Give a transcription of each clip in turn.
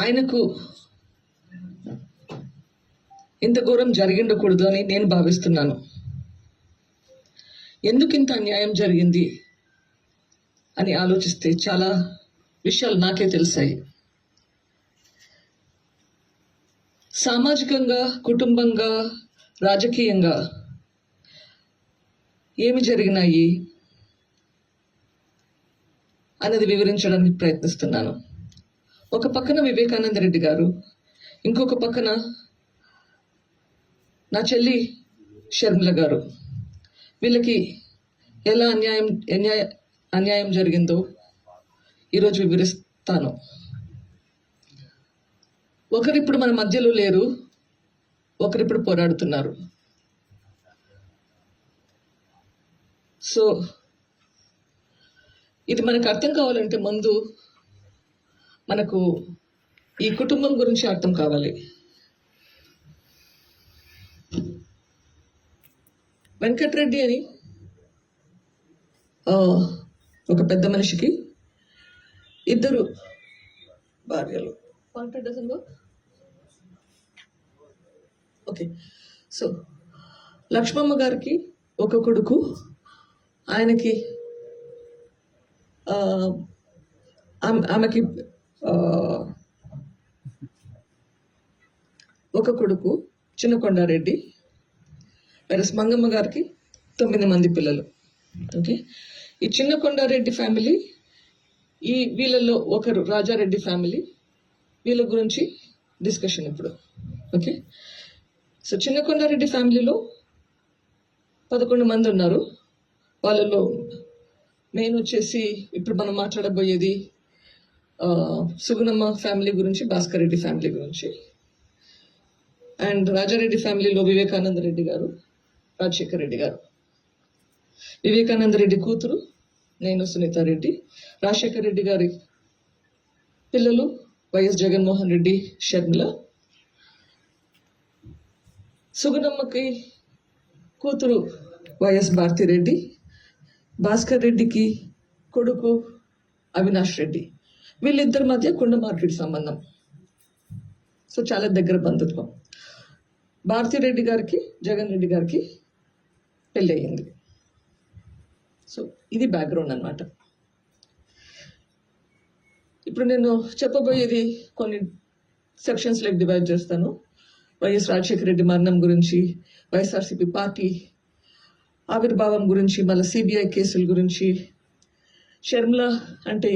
ఆయనకు ఇంత ఘోరం జరిగిండకూడదు అని నేను భావిస్తున్నాను. ఎందుకు ఇంత అన్యాయం జరిగింది అని ఆలోచిస్తే చాలా విషయాలు నాకే తెలిసాయి. సామాజికంగా కుటుంబంగా రాజకీయంగా ఏమి జరిగినాయి అన్నది వివరించడానికి ప్రయత్నిస్తున్నాను. ఒక పక్కన వివేకానంద రెడ్డి గారు ఇంకొక పక్కన నా చెల్లి షర్మిల గారు. వీళ్ళకి ఎలా అన్యాయం అన్యాయ అన్యాయం జరిగిందో ఈరోజు వివరిస్తాను. ఒకరిప్పుడు మన మధ్యలో లేరు ఒకరిప్పుడు పోరాడుతున్నారు. సో ఇది మనకు అర్థం కావాలంటే ముందు మనకు ఈ కుటుంబం గురించి అర్థం కావాలి. వెంకట్రెడ్డి అని ఒక పెద్ద మనిషికి ఇద్దరు భార్యలు. ఓకే. సో లక్ష్మమ్మ గారికి ఒక కొడుకు ఆయనకి ఆమెకి ఒక కొడుకు చిన్నకొండారెడ్డి వెరస్ మంగమ్మ గారికి తొమ్మిది మంది పిల్లలు. ఓకే? ఈ చిన్న కొండారెడ్డి ఫ్యామిలీ ఈ వీళ్ళలో ఒకరు రాజారెడ్డి ఫ్యామిలీ వీళ్ళ గురించి డిస్కషన్ ఇప్పుడు. ఓకే? సో చిన్న కొండారెడ్డి ఫ్యామిలీలో పదకొండు మంది ఉన్నారు. వాళ్ళలో మెయిన్ వచ్చేసి ఇప్పుడు మనం మాట్లాడబోయేది సుగుణమ్మ ఫ్యామిలీ గురించి భాస్కర్ రెడ్డి ఫ్యామిలీ గురించి. అండ్ రాజారెడ్డి ఫ్యామిలీలో వివేకానంద రెడ్డి గారు రాజశేఖర్ రెడ్డి గారు. వివేకానంద రెడ్డి కూతురు నేను సునీత రెడ్డి. రాజశేఖర్ రెడ్డి గారి పిల్లలు వైఎస్ జగన్మోహన్ రెడ్డి షర్మిల. సుగుణమ్మకి కూతురు వైఎస్ భారతిరెడ్డి. భాస్కర్ రెడ్డికి కొడుకు అవినాష్ రెడ్డి. వీళ్ళిద్దరి మధ్య కుండ మార్పిడి సంబంధం. సో చాలా దగ్గర బంధుత్వం. భారతిరెడ్డి గారికి జగన్ రెడ్డి గారికి పెళ్ళి అయ్యింది. సో ఇది బ్యాక్గ్రౌండ్ అన్నమాట. ఇప్పుడు నేను చెప్పబోయేది కొన్ని సెక్షన్స్ లైక్ డివైడ్ చేస్తాను. వైఎస్ రాజశేఖర రెడ్డి మరణం గురించి వైఎస్ఆర్సీపీ పార్టీ ఆవిర్భావం గురించి మళ్ళీ సిబిఐ కేసుల గురించి షర్మిల అంటే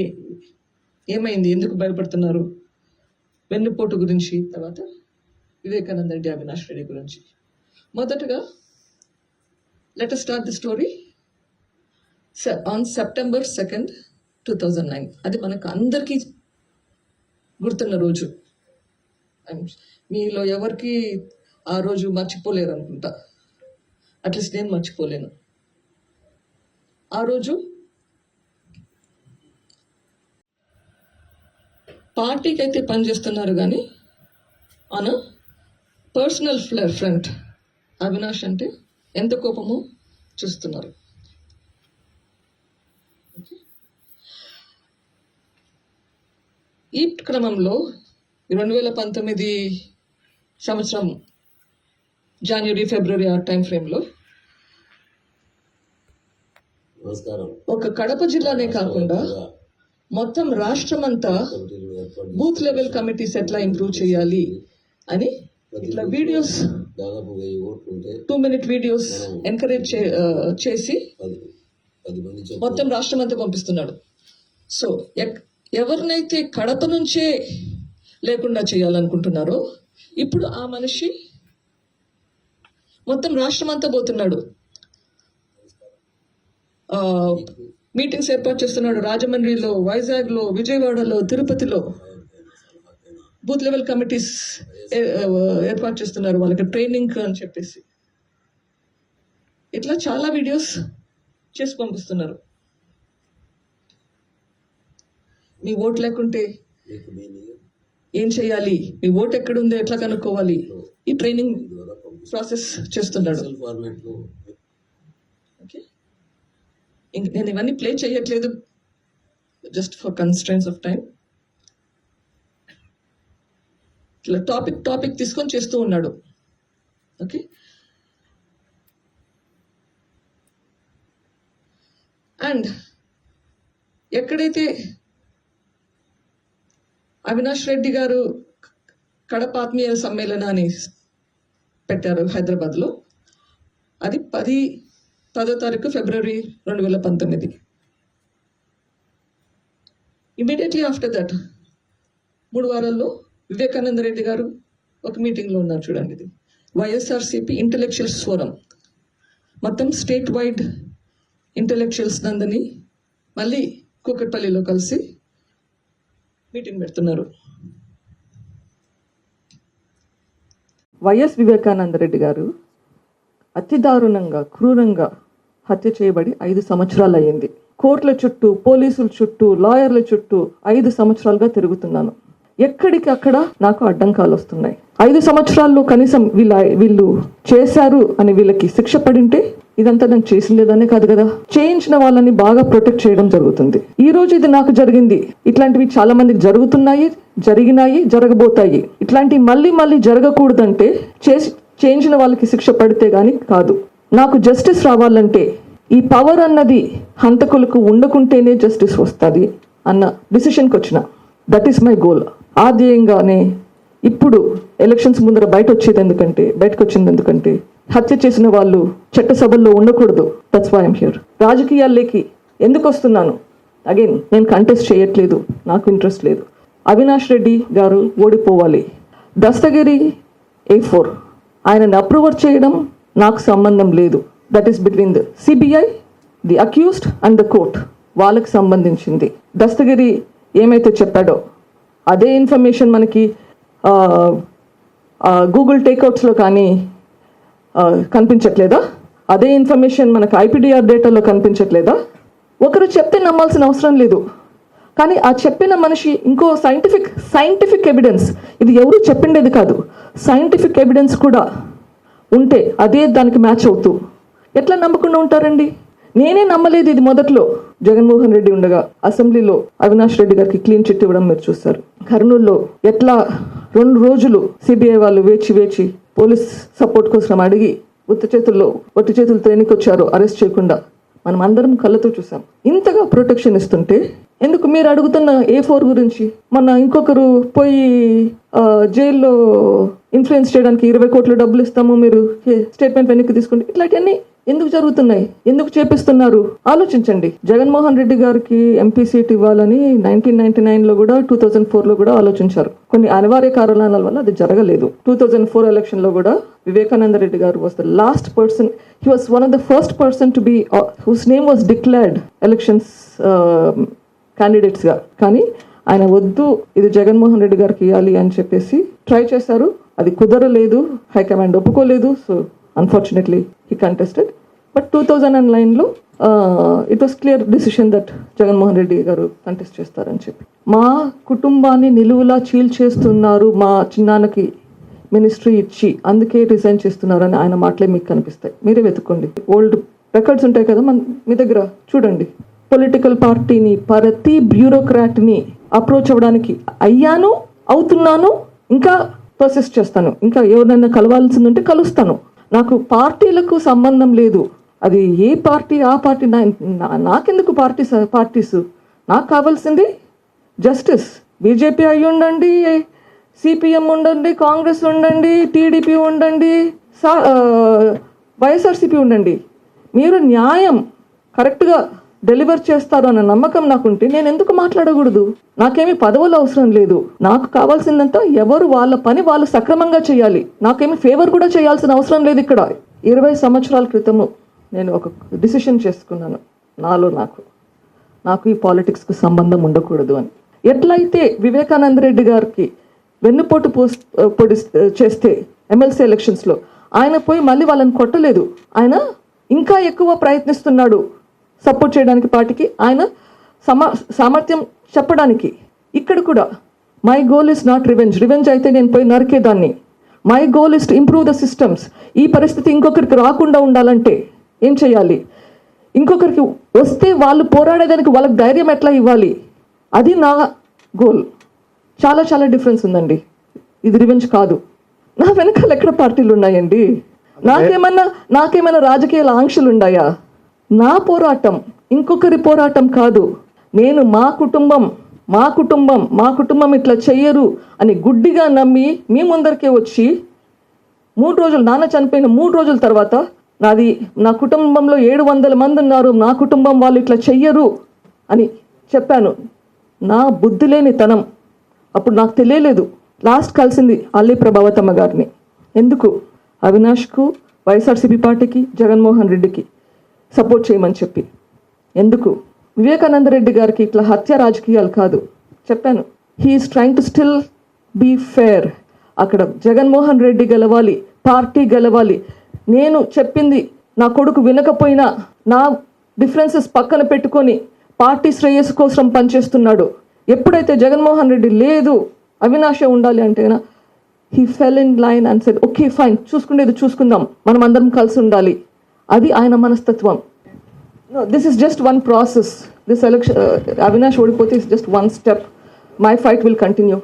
ఏమైంది? ఎందుకు భయపడుతున్నారు? వెన్నుపోటు గురించి తర్వాత వివేకానంద రెడ్డి అవినాష్ రెడ్డి గురించి. మొదటగా letter start the story on September second two thousand nine అది మనకు అందరికీ గుర్తున్న రోజు. మీలో ఎవరికి ఆ రోజు మర్చిపోలేరు అనుకుంటా అట్లీస్ట్ నేను మర్చిపోలేను. ఆ రోజు పార్టీకి అయితే పనిచేస్తున్నారు కానీ ఆన్ పర్సనల్ ఫ్రంట్ అవినాష్ అంటే ఎంత కోపమో చూస్తున్నారు. ఈ క్రమంలో రెండు వేల పంతొమ్మిది సంవత్సరం జనవరి ఫిబ్రవరి ఆ టైం ఫ్రేమ్లో ఒక కడప జిల్లానే కాకుండా మొత్తం రాష్ట్రమంతా బూత్ లెవెల్ కమిటీస్ ఎట్లా ఇంప్రూవ్ చేయాలి అని ఇట్లా videos two minute videos encourage చేసి మొత్తం రాష్ట్రం అంతా పంపిస్తున్నాడు. సో ఎవరినైతే కడప నుంచే లేకుండా చేయాలనుకుంటున్నారో ఇప్పుడు ఆ మనిషి మొత్తం రాష్ట్రం అంతా పోతున్నాడు. మీటింగ్స్ ఏర్పాటు చేస్తున్నాడు. రాజమండ్రిలో వైజాగ్లో విజయవాడలో తిరుపతిలో. బూత్ లెవెల్ కమిటీస్ ఏర్పాటు చేస్తున్నారు వాళ్ళకి ట్రైనింగ్ అని చెప్పేసి. ఇట్లా చాలా వీడియోస్ చేసి పంపిస్తున్నారు. మీ ఓట్ లేకుంటే ఏం చేయాలి? మీ ఓట్ ఎక్కడుందో ఎట్లా కనుక్కోవాలి? ఈ ట్రైనింగ్ ప్రాసెస్ చేస్తున్నాడు. నేను ఇవన్నీ ప్లే చేయట్లేదు. Just for constraints of time ఇట్లా టాపిక్ టాపిక్ తీసుకొని చేస్తూ ఉన్నాడు. ఓకే అండ్ ఎక్కడైతే అవినాష్ రెడ్డి గారు కడప ఆత్మీయ సమ్మేళనాన్ని పెట్టారు హైదరాబాద్లో అది పది పదో తారీఖు ఫిబ్రవరి రెండు వేల పంతొమ్మిది. ఇమీడియట్లీ ఆఫ్టర్ దట్ మూడు వారాల్లో వివేకానంద రెడ్డి గారు ఒక మీటింగ్లో ఉన్నారు చూడండి ఇది. వైఎస్ఆర్సిపి ఇంటలెక్చువల్స్ ఫోరం మొత్తం స్టేట్ వైడ్ ఇంటలెక్చువల్స్ నందని మళ్ళీ కూకట్పల్లిలో కలిసి మీటింగ్ పెడుతున్నారు. వైఎస్ వివేకానంద రెడ్డి గారు అతి దారుణంగా క్రూరంగా హత్య చేయబడి ఐదు సంవత్సరాలు అయ్యింది కోర్టుల చుట్టూ పోలీసుల చుట్టూ లాయర్ల చుట్టూ ఐదు సంవత్సరాలుగా తిరుగుతున్నాను. ఎక్కడికి అక్కడ నాకు అడ్డంకాలు వస్తున్నాయి. ఐదు సంవత్సరాల్లో కనీసం వీళ్ళ వీళ్ళు చేశారు అని వీళ్ళకి శిక్ష పడింటే ఇదంతా నేను చేసిందేదనే కాదు కదా. చేయించిన వాళ్ళని బాగా ప్రొటెక్ట్ చేయడం జరుగుతుంది. ఈ రోజు ఇది నాకు జరిగింది. ఇట్లాంటివి చాలా మందికి జరుగుతున్నాయి జరిగినాయి జరగబోతాయి. ఇట్లాంటి మళ్ళీ మళ్ళీ జరగకూడదంటే చేసి చేయించిన వాళ్ళకి శిక్ష పడితే గాని కాదు. నాకు జస్టిస్ రావాలంటే ఈ పవర్ అన్నది హంతకులకు ఉండకుంటేనే జస్టిస్ వస్తుంది అన్న డిసిషన్కి వచ్చిన. దట్ ఈస్ మై గోల్ ఆ ధ్యేయంగానే ఇప్పుడు ఎలక్షన్స్ ముందర బయట వచ్చేది ఎందుకంటే బయటకు వచ్చింది ఎందుకంటే హత్య చేసిన వాళ్ళు చట్టసభల్లో ఉండకూడదు. దట్స్ వై ఐమ్ హియర్ రాజకీయాల్లోకి ఎందుకు వస్తున్నాను అగైన్ నేను కంటెస్ట్ చేయట్లేదు. నాకు ఇంట్రెస్ట్ లేదు. అవినాష్ రెడ్డి గారు ఓడిపోవాలి. దస్తగిరి ఏ ఫోర్ ఆయనని అప్రూవర్ చేయడం నాకు సంబంధం లేదు. That is between the CBI the accused and the court వాళ్ళకి సంబంధించింది. దస్తగిరి ఏమైతే చెప్పాడో అదే ఇన్ఫర్మేషన్ మనకి గూగుల్ టేక్అవుట్స్లో కానీ కనిపించట్లేదా? అదే ఇన్ఫర్మేషన్ మనకు ఐపీడీఆర్ డేటాలో కనిపించట్లేదా? ఒకరు చెప్తే నమ్మాల్సిన అవసరం లేదు. కానీ ఆ చెప్పిన మనిషి ఇంకో సైంటిఫిక్ సైంటిఫిక్ ఎవిడెన్స్ ఇది ఎవరు చెప్పిండేది కాదు. సైంటిఫిక్ ఎవిడెన్స్ కూడా ఉంటే అదే దానికి మ్యాచ్ అవుతూ. ఎట్లా నమ్మకుండా ఉంటారండి? నేనే నమ్మలేదు ఇది మొదట్లో. జగన్మోహన్ రెడ్డి ఉండగా అసెంబ్లీలో అవినాష్ రెడ్డి గారికి క్లీన్ చిట్ ఇవ్వడం మీరు చూస్తారు కర్నూలులో ఎట్లా రెండు రోజులు సిబిఐ వాళ్ళు వేచి వేచి పోలీస్ సపోర్ట్ కోసం అడిగి ఉత్త చేతుల్లో ఒట్టి చేతులతో ఎన్నికొచ్చారో అరెస్ట్ చేయకుండా మనం అందరం కళ్ళతో చూసాం ఇంతగా ప్రొటెక్షన్ ఇస్తుంటే ఎందుకు మీరు అడుగుతున్న ఏ ఫోర్ గురించి? మన ఇంకొకరు పోయి జైల్లో ఇన్ఫ్లుయెన్స్ చేయడానికి ఇరవై కోట్ల డబ్బులు ఇస్తాము మీరు స్టేట్మెంట్ వెనక్కి తీసుకుంటే ఇట్లాంటివన్నీ ఎందుకు జరుగుతున్నాయి? ఎందుకు చేపిస్తున్నారు? ఆలోచించండి. జగన్మోహన్ రెడ్డి గారికి ఎంపీ సీట్ ఇవ్వాలని నైన్టీన్ నైన్టీ నైన్లో కూడా టూ థౌజండ్ ఫోర్లో కూడా ఆలోచించారు. కొన్ని అనివార్య కారణాల వల్ల అది జరగలేదు. టూ థౌజండ్ ఫోర్ ఎలక్షన్లో కూడా వివేకానంద రెడ్డి గారు was the last person he was one of the first person to be whose name was declared elections క్యాండిడేట్స్గా. కానీ ఆయన వద్దు ఇది జగన్మోహన్ రెడ్డి గారికి ఇవ్వాలి అని చెప్పేసి ట్రై చేశారు. అది కుదరలేదు హైకమాండ్ ఒప్పుకోలేదు so unfortunately he contested but two thousand and నైన్లో it was clear decision that Jaganmohan Reddy గారు కంటెస్ట్ చేస్తారని చెప్పి. మా కుటుంబాన్ని నిలువులా చీల్చేస్తున్నారు మా చిన్నాన్నకి మినిస్ట్రీ ఇచ్చి అందుకే రిజైన్ చేస్తున్నారని ఆయన మాటలే మీకు కనిపిస్తాయి. మీరే వెతుక్కోండి. ఓల్డ్ రికార్డ్స్ ఉంటాయి కదా మన మీ దగ్గర. చూడండి. పొలిటికల్ పార్టీని ప్రతి బ్యూరోక్రాట్ని అప్రోచ్ అవ్వడానికి అయ్యాను అవుతున్నాను ఇంకా ప్రొసెస్ చేస్తాను. ఇంకా ఎవరినైనా కలవాల్సింది ఉంటే కలుస్తాను. నాకు పార్టీలకు సంబంధం లేదు. అది ఏ పార్టీ ఆ పార్టీ నా నా- నాకెందుకు పార్టీ పార్టీస్? నాకు కావాల్సింది జస్టిస్. బీజేపీ అయి ఉండండి సిపిఎం ఉండండి కాంగ్రెస్ ఉండండి టీడీపీ ఉండండి సా వైఎస్ఆర్సీపీ ఉండండి. మీరు న్యాయం కరెక్ట్గా డెలివర్ చేస్తారు అన్న నమ్మకం నాకుంటే నేను ఎందుకు మాట్లాడకూడదు? నాకేమీ పదవులు అవసరం లేదు. నాకు కావాల్సిందంతా ఎవరు వాళ్ళ పని వాళ్ళు సక్రమంగా చేయాలి. నాకేమి ఫేవర్ కూడా చేయాల్సిన అవసరం లేదు ఇక్కడ. ఇరవై సంవత్సరాల క్రితము నేను ఒక డిసిషన్ చేసుకున్నాను. నాలో నాకు నాకు ఈ పాలిటిక్స్కు సంబంధం ఉండకూడదు అని. ఎట్లయితే వివేకానంద రెడ్డి గారికి వెన్నుపోటు పోస్ పొడి చేస్తే ఎమ్మెల్సీ ఎలక్షన్స్లో ఆయన పోయి మళ్ళీ వాళ్ళని కొట్టలేదు. ఆయన ఇంకా ఎక్కువ ప్రయత్నిస్తున్నాడు. సపోర్ట్ చేయడానికి పార్టీకి ఆయన సమా సామర్థ్యం చెప్పడానికి ఇక్కడ కూడా my goal is not revenge revenge అయితే నేను పోయి నరికేదాన్ని my goal is to improve the systems ఈ పరిస్థితి ఇంకొకరికి రాకుండా ఉండాలంటే ఏం చేయాలి? ఇంకొకరికి వస్తే వాళ్ళు పోరాడేదానికి వాళ్ళకి ధైర్యం ఎట్లా ఇవ్వాలి? అది నా గోల్ చాలా చాలా డిఫరెన్స్ ఉందండి. ఇది రివెంజ్ కాదు. నా వెనకాల ఎక్కడ పార్టీలు ఉన్నాయండి? నాకేమన్నా నాకేమైనా రాజకీయ ఆంక్షలు ఉన్నాయా? నా పోరాటం ఇంకొకరి పోరాటం కాదు. నేను మా కుటుంబం మా కుటుంబం మా కుటుంబం ఇట్లా చెయ్యరు అని గుడ్డిగా నమ్మి మీ ముందరికే వచ్చి మూడు రోజులు నాన్న చనిపోయిన మూడు రోజుల తర్వాత నాది నా కుటుంబంలో ఏడు వందల మంది ఉన్నారు నా కుటుంబం వాళ్ళు ఇట్లా చెయ్యరు అని చెప్పాను. నా బుద్ధి లేని తనం. అప్పుడు నాకు తెలియలేదు. లాస్ట్ కలిసింది అల్లి ప్రభావతమ్మ గారిని. ఎందుకు? అవినాష్కు వైఎస్ఆర్సీపీ పార్టీకి జగన్మోహన్ రెడ్డికి. సపోర్ట్ చేయమని చెప్పి. ఎందుకు? వివేకానంద రెడ్డి గారికి ఇట్లా హత్య రాజకీయాలు కాదు. చెప్పాను. He is trying to still be fair అక్కడ జగన్మోహన్ రెడ్డి గెలవాలి పార్టీ గెలవాలి. నేను చెప్పింది నా కొడుకు వినకపోయినా నా డిఫరెన్సెస్ పక్కన పెట్టుకొని పార్టీ శ్రేయస్సు కోసం పనిచేస్తున్నాడు. ఎప్పుడైతే జగన్మోహన్ రెడ్డి లేదు అవినాశ ఉండాలి అంటే he fell in line and said okay fine చూసుకునేది చూసుకుందాం. మనం అందరం కలిసి ఉండాలి. అది ఆయన మనస్తత్వం No, this is just one process. This election, uh, Avinash ఓడిపోతే is just one step. My fight will continue.